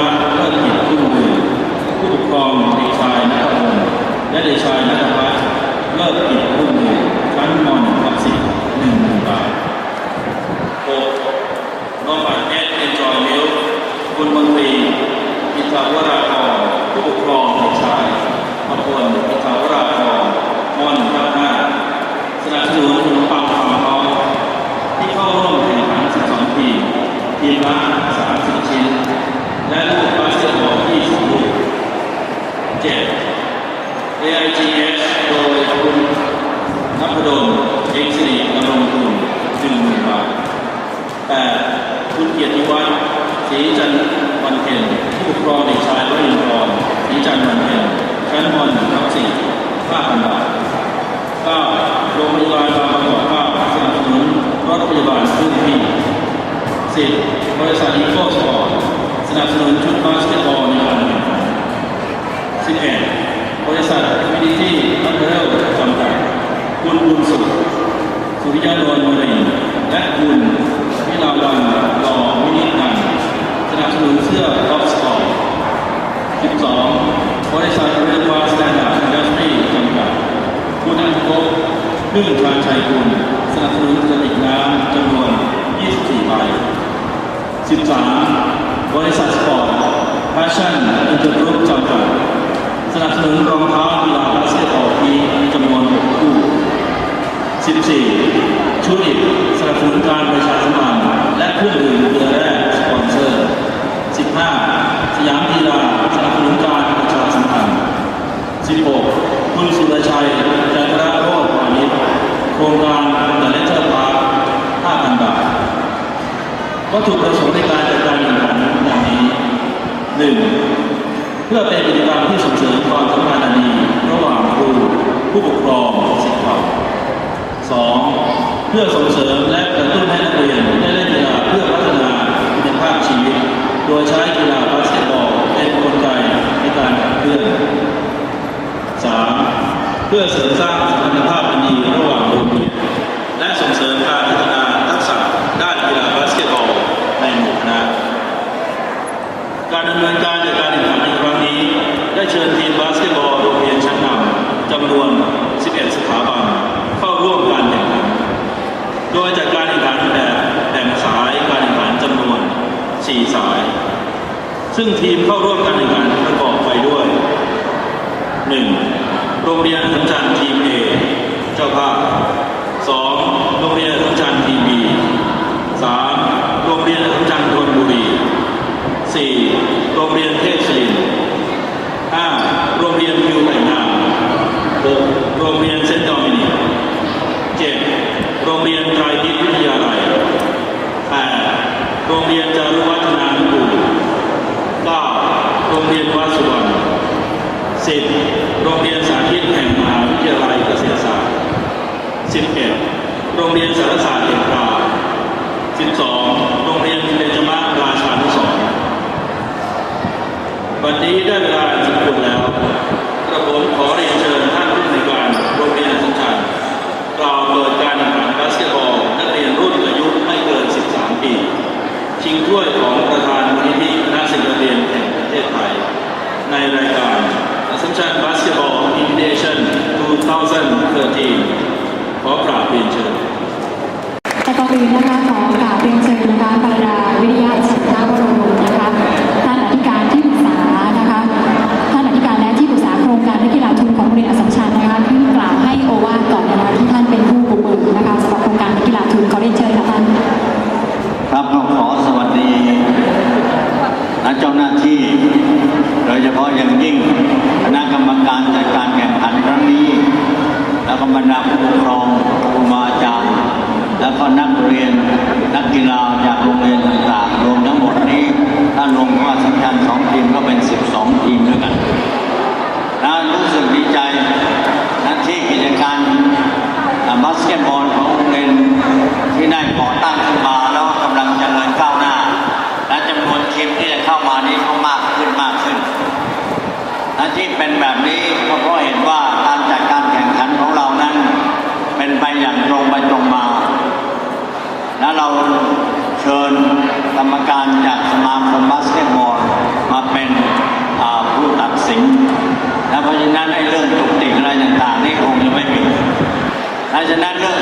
รัตน์เลิศกิจรุ่งเรืองผู้ปกครองเด็กชายนัทพงศ์และเด็กชายนัทพัฒน์เลิศกิจรุ่งเรืองชั้นม .1 ทับสิบหนึ่งหมื่นบาทหกน้องบัตรเอดเอนจอยมิลคุณมนตรีอิทาวราพรผู้ปกครองเด็กชายพพลอิทาวราพรม .1 ทับห้า สนับสนุนขนมปังฝาท้องที่เข้าร่วมแข่งขัน 12 ทีม ทีมละ30 ชิ้น และลูกบาสเกตบอล20ลูก 7. AIGS โดยคุณนพดลเอ กสิริดำรงคุณ10,000บาท 8. คุณเกียรติวัฒน์ศรีจันทร์วันเพ็ญผู้ปกครองเด็กชายวรินทร์ศรีจันทร์วันเพ็ญชั้นม .1 ทับ4 5,000บาท9โรงพยาบาลบางประกอบ9สนับสนุนรถพยาบาลเคลื่อนที่10บริษัทอีโคสปอร์ตสนับสนุนชุดบาสเกตบอลในการแข่งขัน11บริษัทวินิตี้อัพเทลจำกัดคุณบุญสุข สุริยะนวลมรีและคุณวิลาวันรอวินิจนันสนับสนุนเสื้อท็อปสปอร์12บริษัทเรือฟ้าสแตนดาร์ดอินดัสทรีจำกัดคุณอันพบลื่นชาญชัยกุลสนับสนุนกระติกน้ำจำนวน 24 ใบ 13 บริษัทสปอร์ตแฟชั่นอินเตอร์กรุ๊ปจำกัดสนับสนุนรองเท้ากีฬาบาสเกตบอล 14ชูริปสนับสนุนการประชาสัมพันธ์และเครื่องดื่มเกลือแร่สปอนเซอร์ 15 สยามกีฬาสนับสนุนการประชาสัมพันธ์ 16 คุณสุรชัยจันทระโรจน์วานิชโครงการเดอะเลเทอร์พาร์ค5,000 บาทวัตถุประสงค์ในการจัดการแข่งขันอย่างนี้ 1. เพื่อเป็นกิจกรรมที่ส่งเสริมความสัมพันธ์อันดีระหว่างครูผู้ปกครองสิทธิ์เก่า 2. เพื่อส่งเสริมและกระตุ้นให้นักเรียนได้เล่นกีฬาเพื่อพัฒนาคุณภาพชีวิต โดยใช้กีฬาบาสเกตบอลเป็นกลไกในการขับเคลื่อน 3. เพื่อเสริมสร้างสัมพันธภาพอันดีระหว่างโรงเรียนและส่งเสริมการพัฒนาทักษะด้านกีฬาบาสเกตบอลในหมู่คณะการดำเนินการจัดการแข่งขันในครั้งนี้ ได้เชิญทีมบาสเกตบอลโรงเรียนชั้นนำจำนวน ซึ่งทีมเข้าร่วมการแข่งขันประกอบไปด้วย 1. โรงเรียนสัญจันทร์ทีม A เจ้าภาพ 2. โรงเรียนสัญจันทร์ทีม B 3. โรงเรียนสัญจันทร์ธนบุรี 4. โรงเรียนเทพศิริน 5. โรงเรียนวิวแต่งงาน 6. โรงเรียนเซนต์ดอมินิก 7. โรงเรียนไตรมิตรวิทยาลัย 8. โรงเรียนจารุวัฒน โรงเรียนวัดสุวรรณ 10. โรงเรียนสาธิตแห่งมหาวิทยาลัยเกษตรศาสตร์ 11. โรงเรียนสารศาสตร์เอกรา 12. โรงเรียนเบญจมาราชานุสรณ์วันนี้ได้เวลาสมควรแล้วกระผมขอเรียนเชิญท่านผู้ในการโรงเรียนสสัมชัญกล่าวเปิดการแข่งขันบาสเกตบอลนักเรียนรุ่นอายุไม่เกิน 13 ปี ชิงถ้วยของประธานมูลนิธิคณะศิลปเรียนแห่ง ประเทศไทย ในรายการ Assumption Basketball Invitation 2013 ขอกราบเรียนเชิญแต่ก่อนอื่นนะคะขอกราบเรียนเชิญนะคะปาราวิทยา และเจ้าหน้าที่ โดยเฉพาะอย่างยิ่งคณะกรรมการจัดการแข่งขันครั้งนี้ แล้วก็บรรดาผู้ปกครองครูบาอาจารย์ แล้วก็นักเรียนนักกีฬาจากโรงเรียนต่างๆรวมทั้งหมดนี้ถ้ารวมว่าสำคัญสองทีมก็เป็น 12 ทีมด้วยกันนะรู้สึกดีใจนะที่กิจการอาบาสเกตบอลของโรงเรียนที่ได้ก่อตั้งขึ้นมาแล้วกำลังเจริญก้าวหน้า และจำนวนทีมที่จะเข้ามานี้ก็มากขึ้นมากขึ้น และ ที่เป็นแบบนี้ก็เพราะเห็นว่าการจัดการแข่งขันของเรานั้น เป็นไปอย่างตรงไปตรงมา และเราเชิญกรรมการจากสมาคมบาสเกตบอลมาเป็นผู้ตัดสินและเพราะฉะนั้นไอ้เรื่องจุกติกอะไรต่างๆนี่คงจะไม่มีดังนั้นเรื่อง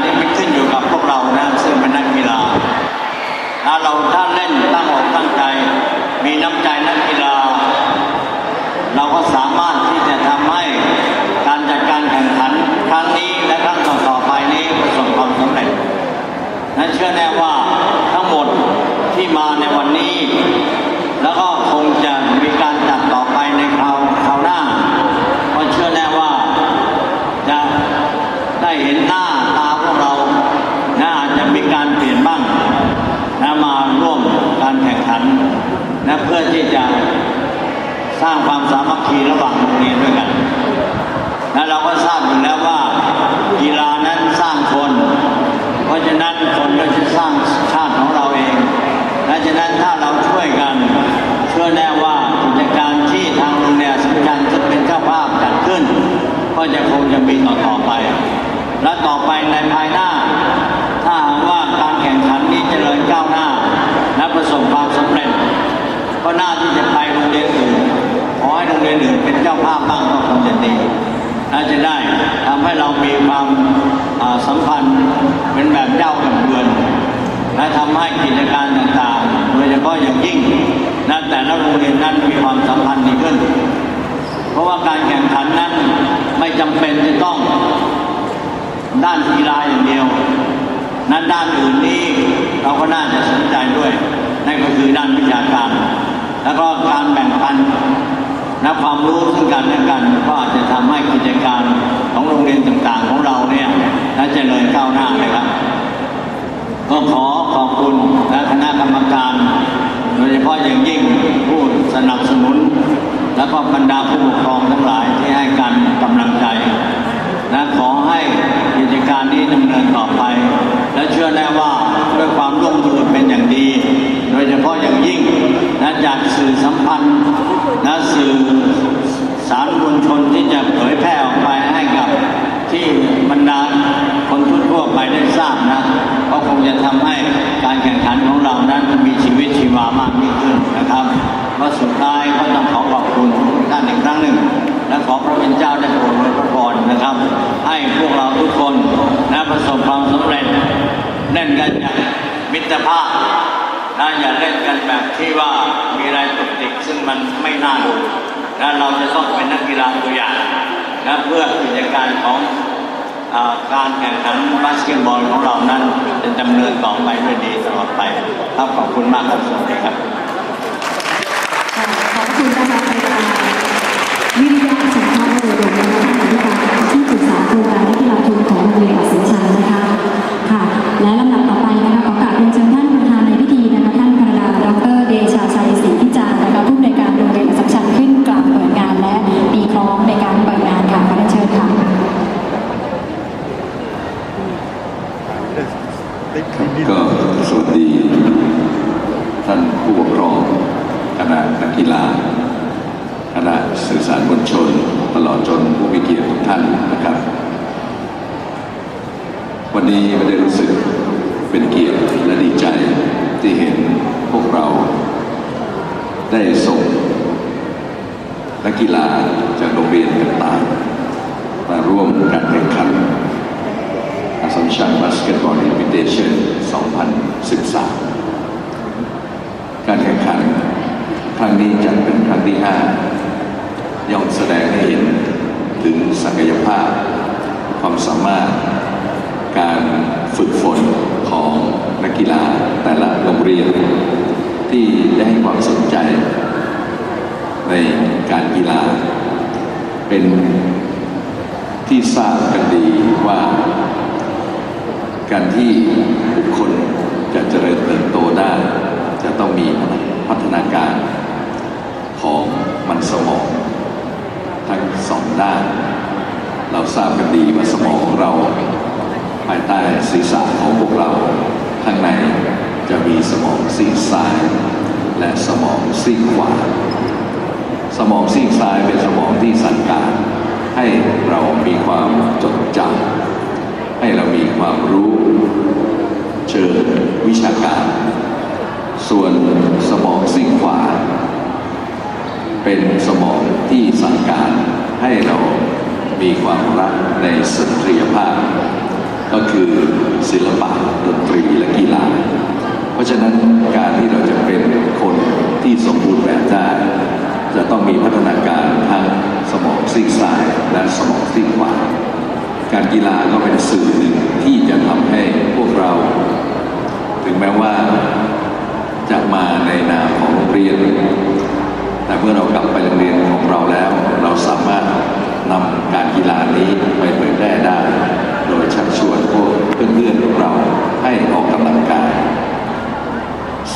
ๆ นี่ไม่ขึ้นอยู่กับพวกเรานะซึ่งเป็นนักกีฬา ถ้าเราถ้าเล่นตั้งอกตั้งใจ มีน้ำใจนักกีฬา เราก็สามารถที่จะทำให้การจัดการแข่งขันครั้งนี้และครั้งต่อๆไปนี้ประสบความสำเร็จ นั้นเชื่อแน่ว่าทั้งหมดที่มาในวันนี้ แล้วก็คงจะมีการจัดต่อไปในคราวคราวหน้าก็เชื่อแน่ว่าจะได้เห็นหน้าตาพวกเรานะอาจจะมีการเปลี่ยนบ้างนะมาร่วมการแข่งขันนะเพื่อที่จะสร้างความสามัคคีระหว่างโรงเรียนด้วยกัน และเราก็ทราบอยู่แล้วว่ากีฬานั้นสร้างคน เพราะฉะนั้นคนก็จะสร้างชาติของเราเองและฉะนั้นถ้าเราช่วยกัน เชื่อแน่ว่ากิจการที่ทางโรงเรียนสำคัญจะเป็นเจ้าภาพจัดขึ้น ก็จะคงจะมีต่อต่อไป และต่อไปในภายหน้า ถ้าหากว่าการแข่งขันนี้เจริญก้าวหน้า และประสบความสำเร็จ ก็น่าที่จะไปโรงเรียนอื่น ขอให้โรงเรียนอื่นเป็นเจ้าภาพบ้างก็คงจะดีน่าจะได้ทำให้เรามีความอ่าสัมพันธ์เป็นแบบเจ้ากับเดือน และทำให้กิจการต่างๆ โดยเฉพาะอย่างยิ่งนะแต่ละโรงเรียนนั้นมี ความสัมพันดีขึ้น เพราะว่าการแข่งขันนั้นไม่จำเป็นจะต้องด้านกีฬาอย่างเดียว นั้นด้านอื่นนี้เราก็น่าจะสนใจด้วย นั่นก็คือด้านวิชาการ แล้วก็การแบ่งปันและความรู้ซึ่งกันและกัน ก็อาจจะทำให้กิจการของโรงเรียนต่างๆ ของเราเนี่ยน่าจะเจริญก้าวหน้านะครับ ก็ขอขอบคุณและคณะกรรมการ โดยเฉพาะอย่างยิ่งผู้สนับสนุน และก็บรรดาผู้ปกครองทั้งหลายที่ให้การกำลังใจ และขอให้กิจการนี้ดำเนินต่อไป และเชื่อแน่ว่าด้วยความร่วมมือเป็นอย่างดี โดยเฉพาะอย่างยิ่งและจากสื่อสัมพันธ์และสื่อสารมวลชนที่จะเผยแพร่ออกไปให้กับที่บรรดาคนทั่วๆไปได้ทราบนะก็คงจะทำให้การแข่งขันของเรานั้นมีชีวิตชีวามากยิ่งขึ้นนะครับก็สุดท้ายก็ต้องขอขอบคุณทุกท่านอีกครั้งหนึ่ง และ ขอพระเป็นเจ้าได้โปรดอวยพรนะครับ ให้พวกเราทุกคนนะประสบความสำเร็จเล่นกันอย่างมิตรภาพนะอย่าเล่นกันแบบที่ว่ามีอะไรตุกติกซึ่งมันไม่น่าดูนะเราจะต้องเป็นนักกีฬาตัวอย่างนะเพื่อกิจการของอาการแข่งขันบาสเกตบอลของเรานั้นจะดำเนินต่อไปด้วยดีตลอดไปครับขอบคุณมากครับสวัสดีครับค่ะขอบคุณนะคะอาจารย์วิริยะ นะคะที่ปรึกษาโครงการนักกีฬาทุนของโรงเรียนอัศชัยนะคะค่ะ และลำดับต่อไปนะคะขอกราบเรียนเชิญท่านประธานในพิธีนะคะท่านพระดาดรเดชาชัยศรีพิจารณ์นะคะผู้อำนวยการโรงเรียนอัศชัยขึ้นกล่าวเปิดงานและปีคล้องในการเปิดงานค่ะขอเรียนเชิญค่ะก็สวัสดี ท่านผู้ปกครองคณะนักกีฬา คณะสื่อสารมวลชน ตลอดจนผู้มีเกียรติทุกท่านนะครับ วันนี้ไม่ได้รู้สึกเป็นเกียรติและดีใจที่เห็นพวกเรา ได้ส่งนักกีฬาจากโรงเรียนต่างๆมาร่วมการแข่งขัน Assumption Basketball Invitation 2013 การแข่งขันครั้งนี้จัดเป็นครั้งที่ 5 ย่อมแสดงให้เห็นถึงศักยภาพ ความสามารถ การฝึกฝนของนักกีฬาแต่ละโรงเรียน ที่ได้ให้ความสนใจ ในการกีฬา เป็นที่ทราบกันดีว่า การที่บุคคลจะเจริญเติบโตได้ จะต้องมีพัฒนาการของมันสมอง ทั้งสองด้าน เราทราบกันดีว่าสมองของเรา ภายใต้ศีรษะของพวกเรา ข้างในจะมีสมองซีกซ้าย และสมองซีกขวา สมองซีกซ้ายเป็นสมองที่สั่งการให้เรามีความจดจำให้เรามีความรู้เชิงวิชาการ ส่วนสมองซีกขวา เป็นสมอง ที่สั่งการให้เรามีความรักในสตรียภาพ ก็คือศิลปะดนตรีและกีฬา เพราะฉะนั้นการที่เราจะเป็นคนที่สมบูรณ์แบบได้ จะต้องมีพัฒนาการทั้งสมองซีกซ้ายและสมองซีกขวาการกีฬาก็เป็นสื่อหนึ่งที่จะทำให้พวกเรา ถึงแม้ว่าจะมาในนามของโรงเรียน แต่เมื่อเรากลับไปโรงเรียนของเราแล้ว เราสามารถนำการกีฬานี้ไปเผยแพร่ได้ โดยชักชวนพวกเพื่อนๆของเราให้ออกกำลังกาย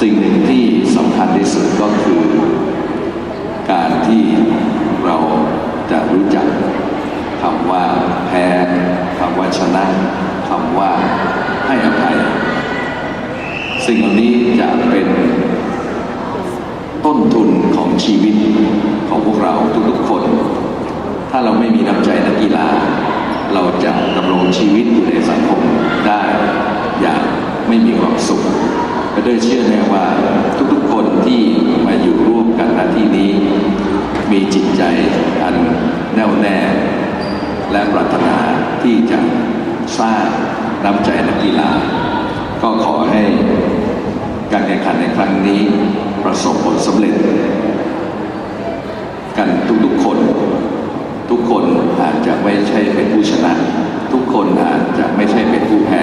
สิ่งหนึ่งที่สำคัญที่สุดก็คือ การที่เราจะรู้จักคำว่าแพ้คำว่าชนะคำว่าให้อภัย สิ่งเหล่านี้จะเป็น ต้นทุนของชีวิตของพวกเราทุกๆคน ถ้าเราไม่มีน้ำใจนักกีฬา เราจะดำรงชีวิตอยู่ในสังคมได้อย่างไม่มีความสุขก็ด้วยเชื่อแน่ว่าทุกๆคนที่มาอยู่ร่วมกันณที่นี้ มีจิตใจอันแน่วแน่ และปรารถนาที่จะสร้างน้ำใจนักกีฬา ก็ขอให้การแข่งขันในครั้งนี้ประสบผลสำเร็จ กันทุกๆคน ทุกคนอาจจะไม่ใช่เป็นผู้ชนะ ทุกคนอาจจะไม่ใช่เป็นผู้แพ้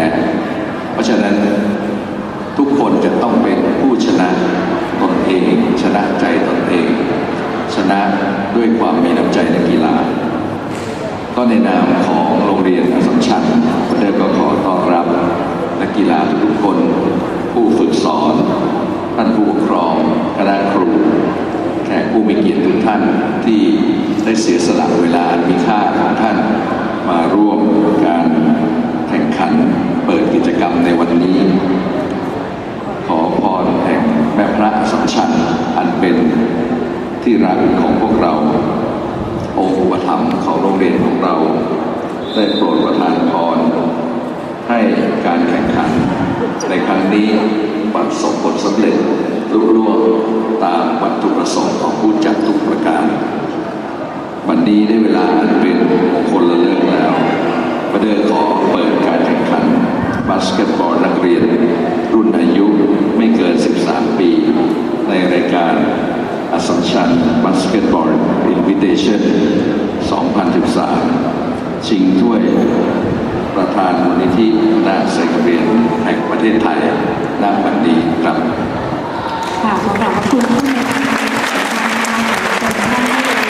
เพราะฉะนั้นทุกคนจะต้องเป็นผู้ชนะตนเอง ชนะใจตนเอง นะด้วยความมีน้ำใจในกีฬา ก็ในนามของโรงเรียนสัมชัญประเดิมก็ขอต้อนรับนักกีฬาทุกคน ผู้ฝึกสอนท่านผู้ปกครองคณะครู แขกผู้มีเกียรติทุกท่านที่ได้เสียสละเวลาอันมีค่าของท่านมาร่วมการแข่งขันเปิดกิจกรรมในวันนี้ ขอพรแห่งแม่พระสสัมชัญอันเป็น ที่รักของพวกเรา องค์อุปถัมภ์ของโรงเรียนของเรา ได้โปรดประทานพรให้การแข่งขัน ในครั้งนี้ประสบผลสำเร็จลุล่วงตามวัตถุประสงค์ของผู้จัดทุกประการ วันนี้ได้เวลาเป็นมงคลละเลิกแล้วประเดิมขอเปิดการแข่งขันบาสเกตบอลนักเรียน รุ่นอายุไม่เกิน 13 ปี ในรายการ Assumption Basketball Invitation 2013 ชิงถ้วยประธานมูลนิธิหน้าสังเวียนแห่งประเทศไทยณบันดีครับค่ะขอขอบคุณผู้ในการสำคัญมา